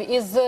із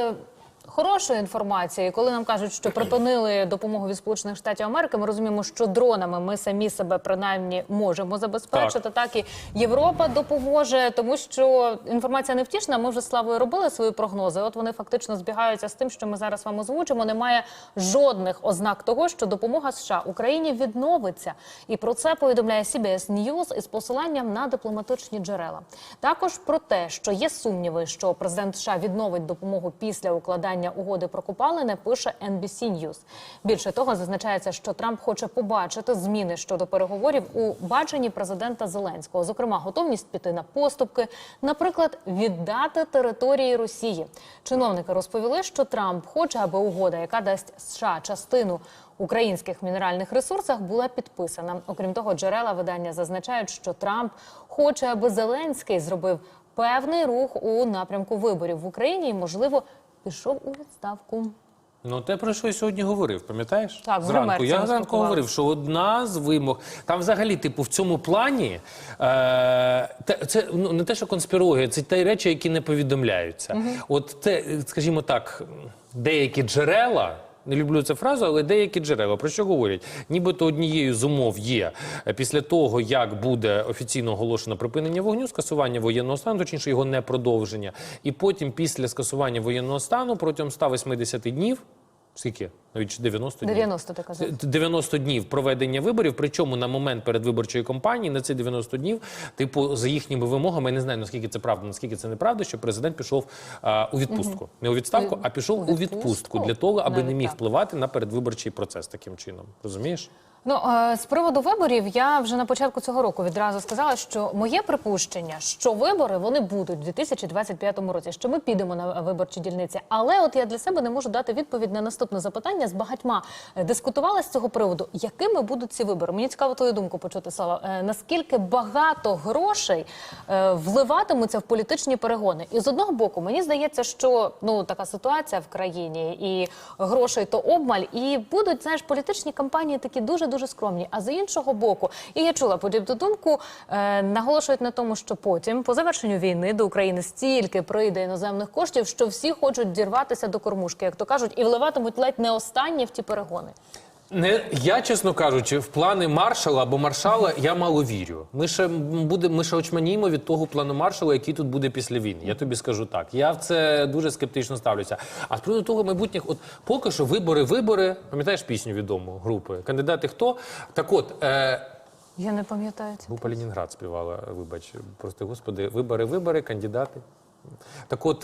хорошої інформації, коли нам кажуть, що припинили допомогу від Сполучених Штатів Америки, ми розуміємо, що дронами ми самі себе принаймні можемо забезпечити. Так, і Європа допоможе, тому що інформація невтішна. Ми вже Славою робили свої прогнози. От вони фактично збігаються з тим, що ми зараз вам озвучимо. Немає жодних ознак того, що допомога США Україні відновиться. І про це повідомляє CBS News із посиланням на дипломатичні джерела. Також про те, що є сумніви, що президент США відновить допомогу після укладання угоди про купалини, пише NBC News. Більше того, зазначається, що Трамп хоче побачити зміни щодо переговорів у баченні президента Зеленського, зокрема, готовність піти на поступки, наприклад, віддати території Росії. Чиновники розповіли, що Трамп хоче, аби угода, яка дасть США частину українських мінеральних ресурсах, була підписана. Окрім того, джерела видання зазначають, що Трамп хоче, аби Зеленський зробив певний рух у напрямку виборів в Україні і, можливо, пішов у відставку. Ну, те, про що я сьогодні говорив, пам'ятаєш? Так, в зранку. Я зранку говорив, що одна з вимог. Там взагалі, типу, в цьому плані е, те- це ну, не те, що конспірологія, це ті речі, які не повідомляються. От те, скажімо так, деякі джерела. Не люблю цю фразу, але деякі джерела про що говорять? Нібито однією з умов є після того, як буде офіційно оголошено припинення вогню, скасування воєнного стану, точніше його не продовження, і потім після скасування воєнного стану протягом 180 днів. Скільки? Навіть 90 днів. 90, ти казав. 90 днів проведення виборів, причому на момент передвиборчої кампанії на ці 90 днів, типу, за їхніми вимогами, я не знаю наскільки це правда, наскільки це неправда, що президент пішов а, у відпустку. Не у відставку, а пішов у відпустку, відпустку? для того, аби Навіть не міг так. впливати на передвиборчий процес таким чином. Розумієш? Ну е, з приводу виборів я вже на початку цього року відразу сказала, що моє припущення, що вибори вони будуть у 2025 році, що ми підемо на виборчі дільниці. Але от я для себе не можу дати відповідь на наступне запитання. З багатьма е, дискутувала з цього приводу, якими будуть ці вибори. Мені цікаво твою думку почути Слава. Е, Наскільки багато грошей вливатимуться в політичні перегони? І з одного боку, мені здається, що ну така ситуація в країні і грошей то обмаль, і будуть знаєш політичні кампанії такі дуже дуже скромні. А з іншого боку, і я чула подібну думку, е, наголошують на тому, що потім, по завершенню війни, до України стільки прийде іноземних коштів, що всі хочуть дірватися до кормушки, як то кажуть, і вливатимуть ледь не останні в ті перегони. Не я, чесно кажучи, в плани маршала або маршала я мало вірю. Ми ще буде, ми ще очманіємо від того плану маршала, який тут буде після війни. Я тобі скажу так. Я в це дуже скептично ставлюся. А з приводу того майбутніх, от поки що вибори, вибори. Пам'ятаєш пісню відому групи? Кандидати хто? Так от. Е, Я не пам'ятаю. Група Ленінград співала, вибач, прости господи, вибори, вибори, кандидати. Так от,